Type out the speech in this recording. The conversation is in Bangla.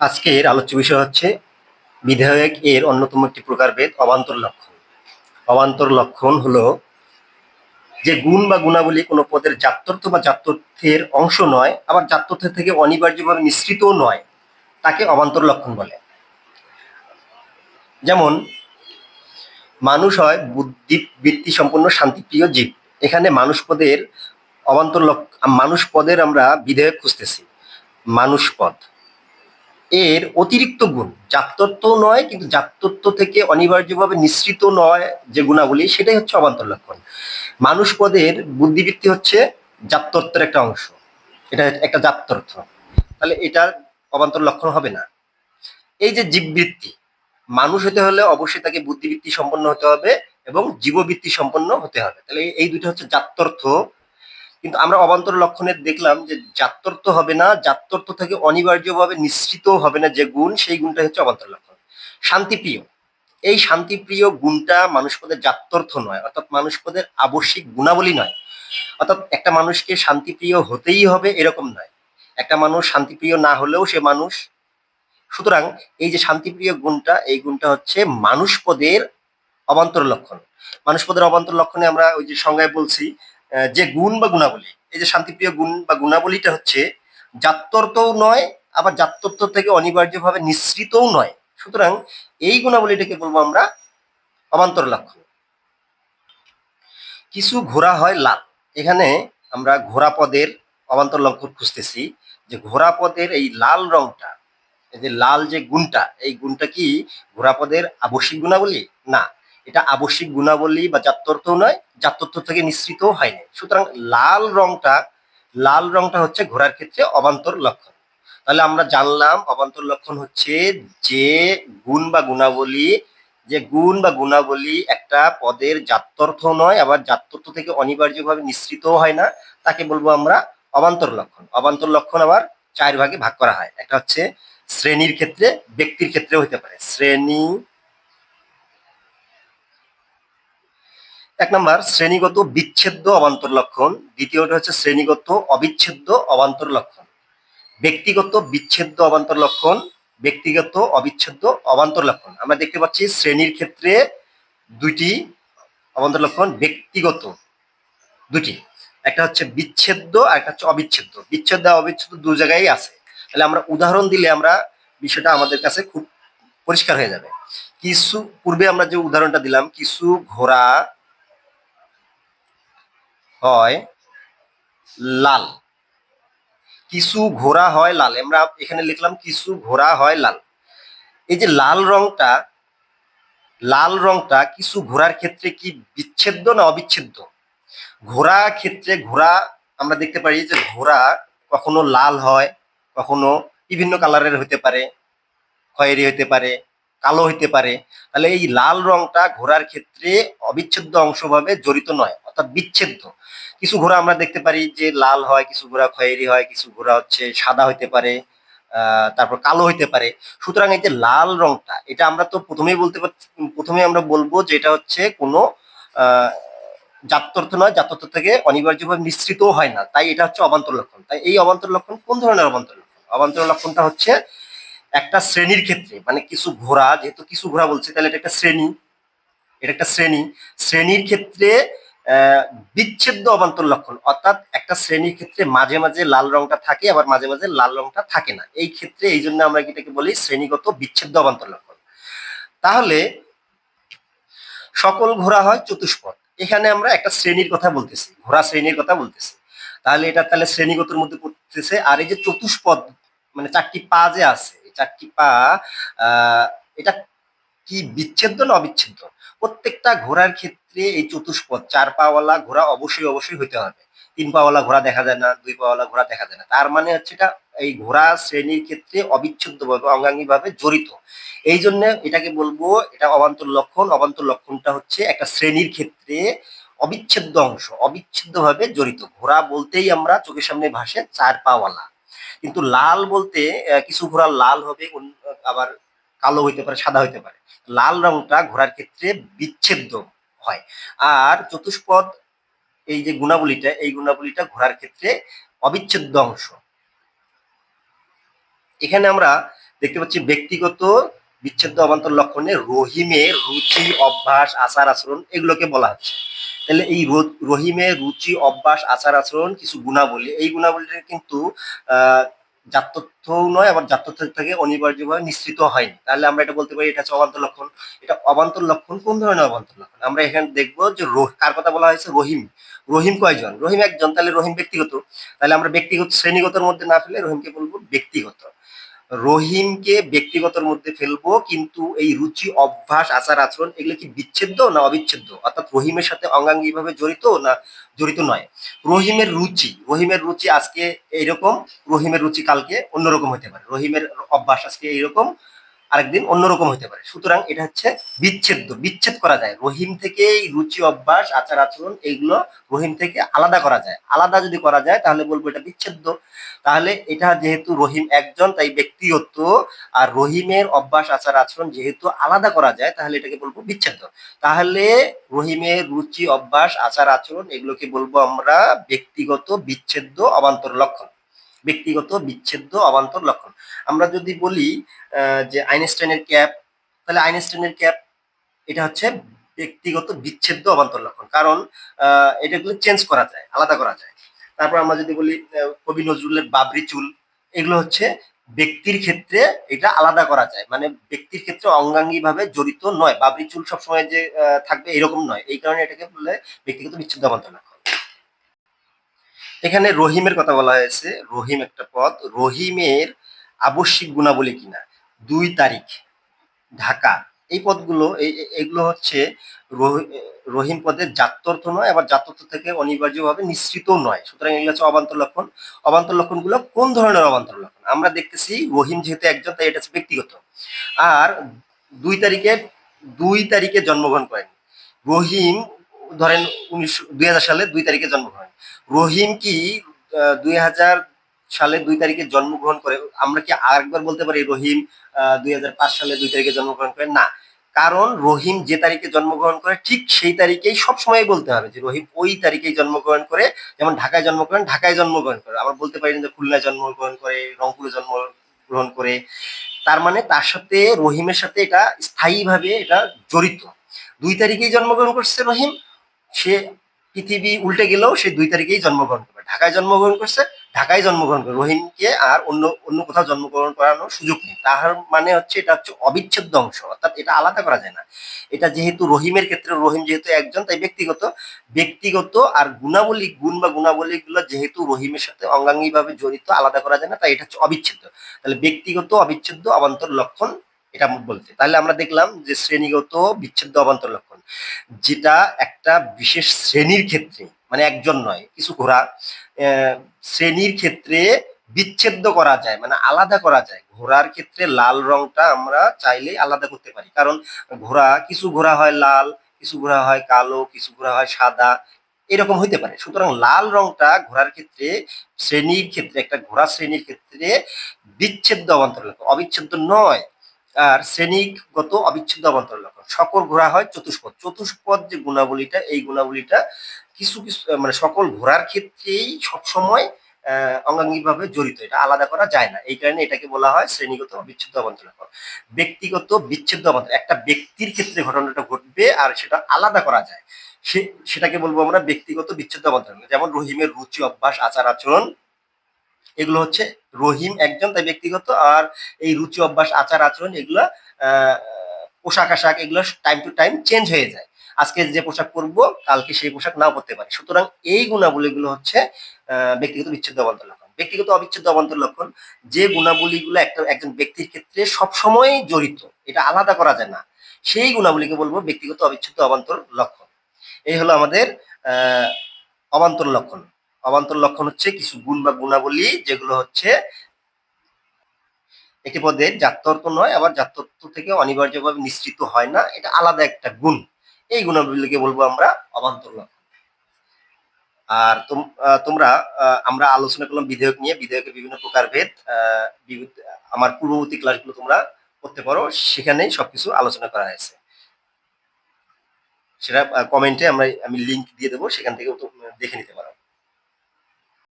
আজকের আলোচ্য বিষয় হচ্ছে বিধায়ক এর অন্যতম একটি প্রকারভেদ অবান্তর লক্ষণ। অবান্তর লক্ষণ হলো যে গুণ বা গুণাবলী কোনো পদের জাত্যর্থ বা জাত্যর্থের অংশ নয়, আবার জাত্যর্থের থেকে অনিবার্যভাবে মিশ্রিতও নয়, তাকে অবান্তর লক্ষণ বলে। যেমন, মানুষ হয় বুদ্ধি বৃত্তি সম্পন্ন শান্তিপ্রিয় জীব। এখানে মানুষ পদের অবান্তর মানুষ পদের আমরা বিধেয়ক খুঁজতেছি। মানুষ পদ। এর অতিরিক্ত গুণ। জাততত্ত্ব নয়, কিন্তু জাততত্ত্ব থেকে অনিবার্যভাবে নিঃসৃত নয় যে গুণাবলী, সেটাই হচ্ছে অবান্তর লক্ষণ। মানুষ পদের বুদ্ধিবৃত্তি হচ্ছে জাততত্ত্বের একটা অংশ। এটা একটা জাততর্থ তাহলে এটার অবান্তর লক্ষণ হবে না। এই যে জীববৃত্তি, মানুষ হতে হলে অবশ্যই তাকে বুদ্ধিবৃত্তি সম্পন্ন হতে হবে এবং জীববৃত্তি সম্পন্ন হতে হবে। তাহলে এই দুটো হচ্ছে জাত্যর্থ কিন্তু আমরা অবান্তর লক্ষণে দেখলাম যে জাত্যর্থ হবে না জাত্যর্থ থেকে অনিবার্যভাবে নিঃসৃত হবে না যে গুণ, সেই গুণটা হচ্ছে অবান্তর লক্ষণ। শান্তিপ্রিয়। এই শান্তিপ্রিয় গুণটা মানুষ পদের জাত্যর্থ নয়, অর্থাৎ মানুষ পদের আবশ্যিক গুণাবলী নয়। অর্থাৎ একটা মানুষকে শান্তিপ্রিয় হতেই হবে এরকম নয়। একটা মানুষ শান্তিপ্রিয় না হলেও সে মানুষ। সুতরাং এই যে শান্তিপ্রিয় গুণটা, এই গুণটা হচ্ছে মানুষ পদের অবান্তর লক্ষণ। মানুষ পদের অবান্তর লক্ষণে আমরা ওই যে সংজ্ঞায় বলছি যে গুণ বা গুণাবলী, এই যে শান্তিপ্রিয় গুণ বা গুণাবলীটা হচ্ছে জাত্যর্থও নয়, আবার জাত্যর্থ থেকে অনিবার্যভাবে নিঃসৃতও নয়। সুতরাং এই গুণাবলীটাকে বলব আমরা অবান্তর লক্ষণ। কিছু ঘোড়া হয় লাল। এখানে আমরা ঘোড়া পদের অবান্তর লক্ষণ খুঁজতেছি, যে ঘোড়া পদের এই লাল রংটা, এই যে লাল যে গুণটা, এই গুণটা কি ঘোড়াপদের আবশ্যিক গুণাবলী? না। এটা আবশ্যিক গুণাবলী বা জাত্যর্থ নয় জাত্যর্থ থেকে নিঃসৃত হয়নি। সুতরাং লাল রংটা লাল রংটা হচ্ছে ঘোড়ার ক্ষেত্রে অবান্তর লক্ষণ। তাহলে আমরা জানলাম অবান্তর লক্ষণ হচ্ছে যে গুণ বা গুণাবলী, যে গুণ বা গুণাবলী একটা পদের জাত্যর্থ নয়, আবার জাত্যর্থ থেকে অনিবার্যভাবে নিঃসৃত হয় না, তাকে বলব আমরা অবান্তর লক্ষণ। অবান্তর লক্ষণ আবার চার ভাগে ভাগ করা হয়। একটা হচ্ছে শ্রেণির ক্ষেত্রে, ব্যক্তির ক্ষেত্রেও হতে পারে। শ্রেণি এক নম্বর, শ্রেণীগত বিচ্ছেদ্য অবান্তর লক্ষণ। দ্বিতীয়টা হচ্ছে শ্রেণীগত অবিচ্ছেদ্য অবান্তর লক্ষণ। ব্যক্তিগত বিচ্ছেদ্য অবান্তর লক্ষণ, ব্যক্তিগত অবিচ্ছেদ্য অবান্তর লক্ষণ। আমরা দেখতে পাচ্ছি শ্রেণির ক্ষেত্রে দুইটি অবান্তর লক্ষণ, ব্যক্তিগত দুটি একটা হচ্ছে বিচ্ছেদ্য, আর একটা হচ্ছে অবিচ্ছেদ্য। বিচ্ছেদ্য অবিচ্ছেদ্য দু জায়গায় আছে। তাহলে আমরা উদাহরণ দিলে আমরা বিষয়টা আমাদের কাছে খুব পরিষ্কার হয়ে যাবে। কিছু, পূর্বে আমরা যে উদাহরণটা দিলাম, কিছু ঘোড়া হয় লাল। কিছু ঘোড়া হয় লাল। আমরা এখানে লিখলাম কিছু ঘোড়া হয় লাল। এই যে লাল রংটা লাল রংটা কিছু ঘোড়ার ক্ষেত্রে কি বিচ্ছেদ্য না অবিচ্ছেদ্য? ঘোড়া ক্ষেত্রে ঘোড়া, আমরা দেখতে পারি যে ঘোড়া কখনো লাল হয়, কখনো বিভিন্ন কালারের হতে পারে, খয়েরি হতে পারে, কালো হতে পারে। তাহলে এই লাল রংটা ঘোড়ার ক্ষেত্রে অবিচ্ছেদ্য অংশভাবে জড়িত নয়, অর্থাৎ বিচ্ছেদ্য। কিছু ঘোড়া আমরা দেখতে পারি যে লাল হয়, কিছু ঘোড়া খয়েরি হয়, কিছু ঘোড়া হচ্ছে সাদা হতে পারে তারপর কালো হতে পারে। সুতরাং এই যে লাল রংটা, এটা আমরা তো প্রথমেই বলতে প্রথমে আমরা বলব যে এটা হচ্ছে কোনো, আহ জাত্যর্থ নয় জাত্যর্থ থেকে অনিবার্যভাবে মিশ্রিতও হয় না। তাই এটা হচ্ছে অবান্তর লক্ষণ। তাই এই অবান্তর লক্ষণ কোন ধরনের অবান্তর লক্ষণ? অবান্তর লক্ষণটা হচ্ছে একটা শ্রেণির ক্ষেত্রে মানে কিছু ঘোড়া, যেহেতু কিছু ঘোড়া বলছে, তাহলে এটা একটা শ্রেণি, এটা একটা শ্রেণি। শ্রেণির ক্ষেত্রে বিচ্ছেদ্য অবান্তর লক্ষণ। অর্থাৎ একটা শ্রেণির ক্ষেত্রে মাঝে মাঝে লাল রংটা থাকে, আবার মাঝে মাঝে লাল রংটা থাকে না। এই ক্ষেত্রে এই জন্য আমরা এটাকে বলি শ্রেণীগত বিচ্ছেদ্য অবান্তর লক্ষণ। তাহলে সকল ঘোড়া হয় চতুষ্পদ। এখানে আমরা একটা শ্রেণির কথা বলতেছি, ঘোড়া শ্রেণির কথা বলতেছি। তাহলে এটা তাহলে শ্রেণীগতর মধ্যে পড়তেছে, আর এই যে চতুষ্পদ মানে চারটি পা যে আছে চারটি পা এটা কি বিচ্ছেদ্য না অবিচ্ছেদ্য? প্রত্যেকটা ঘোড়ার ক্ষেত্রে এই চতুষ্পদ, চার পাওয়ালা ঘোড়া অবশ্যই অবশ্যই হতে হবে। তিন পাওয়ালা ঘোড়া দেখা যায় না, দুই পাওয়ালা ঘোড়া দেখা যায় না। তার মানে হচ্ছে এটা এই ঘোড়া শ্রেণির ক্ষেত্রে অবিচ্ছেদ্য ভাবে অঙ্গাঙ্গি ভাবে জড়িত। এই জন্য এটাকে বলব, এটা অবান্তর লক্ষণ, অবান্তর লক্ষণটা হচ্ছে একটা শ্রেণির ক্ষেত্রে অবিচ্ছেদ্য অংশ অবিচ্ছেদ্য ভাবে জড়িত। ঘোড়া বলতেই আমরা চোখের সামনে ভাসে চার পাওয়ালা। কিন্তু লাল বলতে কিছু ঘোড়া লাল হবে আবার কালো হইতে পারে, সাদা হইতে পারে। লাল রংটা ঘোড়ার ক্ষেত্রে বিচ্ছেদ্য হয়। আর চতুষ্পদ এই যে গুণাবলীটা, এই গুণাবলীটা ঘোড়ার ক্ষেত্রে অবিচ্ছেদ্য অংশ। এখানে আমরা দেখতে পাচ্ছি ব্যক্তিগত বিচ্ছেদ্য অবান্তর লক্ষণে রহিমের রুচি, অভ্যাস, আচার, আচরণ এগুলোকে বলা হচ্ছে। তাহলে এই র- রহিমের রুচি, অভ্যাস, আচার, আচরণ কিছু গুণাবলী, এই গুণাবলীটা কিন্তু, আহ জাততথ্যও নয়, আবার জাততথ্য থেকে অনিবার্যভাবে নিশ্চিত হয়নি। তাহলে আমরা এটা বলতে পারি, এটা হচ্ছে অবান্তর লক্ষণ। এটা অবান্তর লক্ষণ কোন ধরনের অবান্তর লক্ষণ? আমরা এখানে দেখব যে কার কথা বলা হয়েছে? রহিম। রহিম কয়জন? রহিম একজন। তাহলে রহিম ব্যক্তিগত। তাহলে আমরা ব্যক্তিগত, শ্রেণীগতর মধ্যে না ফেলে রহিমকে বলব ব্যক্তিগত। রহিমকে ব্যক্তিগতর মধ্যে ফেলব, কিন্তু এই রুচি, অভ্যাস, আচার, আচরণ, এগুলো কি বিচ্ছেদ্য না অবিচ্ছেদ্য? অর্থাৎ রহিমের সাথে অঙ্গাঙ্গি ভাবে জড়িত না জড়িত নয়? রহিমের রুচি রহিমের রুচি আজকে এইরকম, রহিমের রুচি কালকে অন্যরকম হতে পারে। রহিমের অভ্যাস আজকে এইরকম আরেকদিন অন্যরকম হতে পারে। সুতরাং এটা হচ্ছে বিচ্ছেদ্য। বিচ্ছেদ করা যায়। রহিম থেকে এই রুচি, অভ্যাস, আচার আচরণ এইগুলো রহিম থেকে আলাদা করা যায়। আলাদা যদি করা যায়, তাহলে বলব এটা বিচ্ছেদ্য। তাহলে এটা যেহেতু রহিম একজন, তাই ব্যক্তিগত আর রহিমের অভ্যাস, আচার আচরণ যেহেতু আলাদা করা যায়, তাহলে এটাকে বলব বিচ্ছেদ্য। তাহলে রহিমের রুচি, অভ্যাস, আচার আচরণ এগুলোকে বলব আমরা ব্যক্তিগত বিচ্ছেদ্য, অবান্তর লক্ষণ। ব্যক্তিগত বিচ্ছেদ্য অবান্তর লক্ষণ। আমরা যদি বলি যে আইনস্টাইনের ক্যাপ, তাহলে আইনস্টাইনের ক্যাপ, এটা হচ্ছে ব্যক্তিগত বিচ্ছেদ্য অবান্তর লক্ষণ। কারণ এটাগুলো চেঞ্জ করা যায়, আলাদা করা যায়। তারপর আমরা যদি বলি কবি নজরুলের বাবরি চুল, এগুলো হচ্ছে ব্যক্তির ক্ষেত্রে এটা আলাদা করা যায়। মানে ব্যক্তির ক্ষেত্রে অঙ্গাঙ্গি ভাবে জড়িত নয়। বাবরি চুল সবসময় যে থাকবে এরকম নয়। এই কারণে এটাকে বলে ব্যক্তিগত বিচ্ছেদ্য অবান্তর লক্ষণ। এখানে রহিমের কথা বলা হয়েছে। রহিম একটা পদ। রহিমের আবশ্যিক গুণাবলী কিনা? দুই তারিখ, ঢাকা। এই পদগুলো এগুলো হচ্ছে রহি- রহিম পদের জাত্যর্থ নয়, আবার জাত্যর্থ থেকে অনিবার্যভাবে নিশ্চিত নয়। সুতরাং এগুলো হচ্ছে অবান্তর লক্ষণ। অবান্তর লক্ষণগুলো কোন ধরনের অবান্তর লক্ষণ? আমরা দেখতেছি রহিম যেহেতু একজন, তাই এটা ব্যক্তিগত। আর দুই তারিখে দুই তারিখে জন্মগ্রহণ করেন। রহিম ধরেন উনিশশো দুই সালে দুই তারিখে জন্মগ্রহণ। রহিম কি দুই হাজার সালে দুই তারিখে জন্মগ্রহণ করে? আমরা কি আরেকবার বলতে পারি রহিম দুই হাজার পাঁচ সালে দুই তারিখে জন্মগ্রহণ করে? না। কারণ রহিম যে তারিখে জন্মগ্রহণ করে, ঠিক সেই তারিখেই সবসময় বলতে হবে যে রহিম ওই তারিখেই জন্মগ্রহণ করে, যেমন ঢাকায় জন্মগ্রহণ ঢাকায় জন্মগ্রহণ করে। আবার বলতে পারি যে খুলনায় জন্মগ্রহণ করে, রংপুরে জন্মগ্রহণ করে। তার মানে তার সাথে রহিমের সাথে এটা স্থায়ীভাবে এটা জড়িত। দুই তারিখেই জন্মগ্রহণ করছে রহিম সে পৃথিবী উল্টে গেলেও সে দুই তারিখেই জন্মগ্রহণ করবে। ঢাকায় জন্মগ্রহণ করছে, ঢাকায় জন্মগ্রহণ করবে। রহিমকে আর অন্য অন্য কোথাও জন্মগ্রহণ করানোর সুযোগ নেই। তাহার মানে হচ্ছে এটা হচ্ছে অবিচ্ছেদ্য অংশ, অর্থাৎ এটা আলাদা করা যায় না। এটা যেহেতু রহিমের ক্ষেত্রে, রহিম যেহেতু একজন, তাই ব্যক্তিগত ব্যক্তিগত আর গুণাবলী, গুণ বা গুণাবলী গুলো যেহেতু রহিমের সাথে অঙ্গাঙ্গি ভাবে জড়িত, আলাদা করা যায় না, তাই এটা হচ্ছে অবিচ্ছেদ্য। তাহলে ব্যক্তিগত অবিচ্ছেদ্য, অবান্তর লক্ষণ এটা বলতে। তাহলে আমরা দেখলাম যে শ্রেণীগত বিচ্ছেদ্য অবান্তর লক্ষণ, যেটা একটা বিশেষ শ্রেণির ক্ষেত্রে মানে একজন নয়, কিছু ঘোড়া শ্রেণির ক্ষেত্রে বিচ্ছেদ্য করা যায় মানে আলাদা করা যায়। ঘোড়ার ক্ষেত্রে লাল রংটা আমরা চাইলে আলাদা করতে পারি। কারণ ঘোড়া, কিছু ঘোড়া হয় লাল, কিছু ঘোড়া হয় কালো, কিছু ঘোড়া হয় সাদা, এরকম হইতে পারে। সুতরাং লাল রংটা ঘোড়ার ক্ষেত্রে, শ্রেণির ক্ষেত্রে, একটা ঘোড়া শ্রেণির ক্ষেত্রে বিচ্ছেদ্য লক্ষণ। অবিচ্ছেদ্য নয় আর শ্রেণীগত অবিচ্ছেদ্য অবান্তর লক্ষণ। সকল ঘোড়া হয় চতুষ্পদ। চতুষ্পদ যে গুণাবলীটা, এই গুণাবলীটা কিছু কিছু মানে সকল ঘোড়ার ক্ষেত্রেই সবসময় অঙ্গাঙ্গিকভাবে জড়িত। এটা আলাদা করা যায় না। এই কারণে এটাকে বলা হয় শ্রেণীগত বিচ্ছেদ্য অবান্তর লক্ষণ। ব্যক্তিগত বিচ্ছেদ্য অবান্তর একটা ব্যক্তির ক্ষেত্রে ঘটনাটা ঘটবে আর সেটা আলাদা করা যায়। সে, সেটাকে বলব আমরা ব্যক্তিগত বিচ্ছেদ্য অবান্তর যেমন রহিমের রুচি, অভ্যাস আচার আচরণ এগুলো হচ্ছে রহিম একজন, তাই ব্যক্তিগত, আর এই রুচি, অভ্যাস, আচার, আচরণ, এগুলো পোশাক, আশাক, এগুলো টাইম টু টাইম চেঞ্জ হয়ে যায়। আজকে যে পোশাক পরবো, কালকে সেই পোশাক নাও পরতে পারে। সুতরাং এই গুণাবলীগুলো হচ্ছে ব্যক্তিগত বিচ্ছেদ্য অবান্তর লক্ষণ। ব্যক্তিগত অবিচ্ছেদ্য অবান্তর লক্ষণ, যে গুণাবলীগুলো একটা, একজন ব্যক্তির ক্ষেত্রে সবসময় জড়িত, এটা আলাদা করা যায় না। সেই গুণাবলীকে বলব ব্যক্তিগত অবিচ্ছেদ্য অবান্তর লক্ষণ। এই হলো আমাদের অবান্তর লক্ষণ। অবান্তর লক্ষণ হচ্ছে কিছু গুণ বা গুণাবলী যেগুলো হচ্ছে একটি পদের জাত্যর্থ নয়, আবার জাত্যর্থ থেকে অনিবার্যভাবে নিশ্চিত হয় না। এটা আলাদা একটা গুণ। এই গুণাবলীকে বলব আমরা অবান্তর লক্ষণ। আর তোমরা আমরা আলোচনা করলাম বিধেয়ক নিয়ে। বিধেয়কের বিভিন্ন প্রকারভেদ আমার পূর্ববর্তী ক্লাসগুলো তোমরা করতে পারো। সেখানেই সবকিছু আলোচনা করা হয়েছে। সেটা কমেন্টে আমরা, আমি লিংক দিয়ে দেবো। সেখান থেকেও তো দেখে নিতে পারো।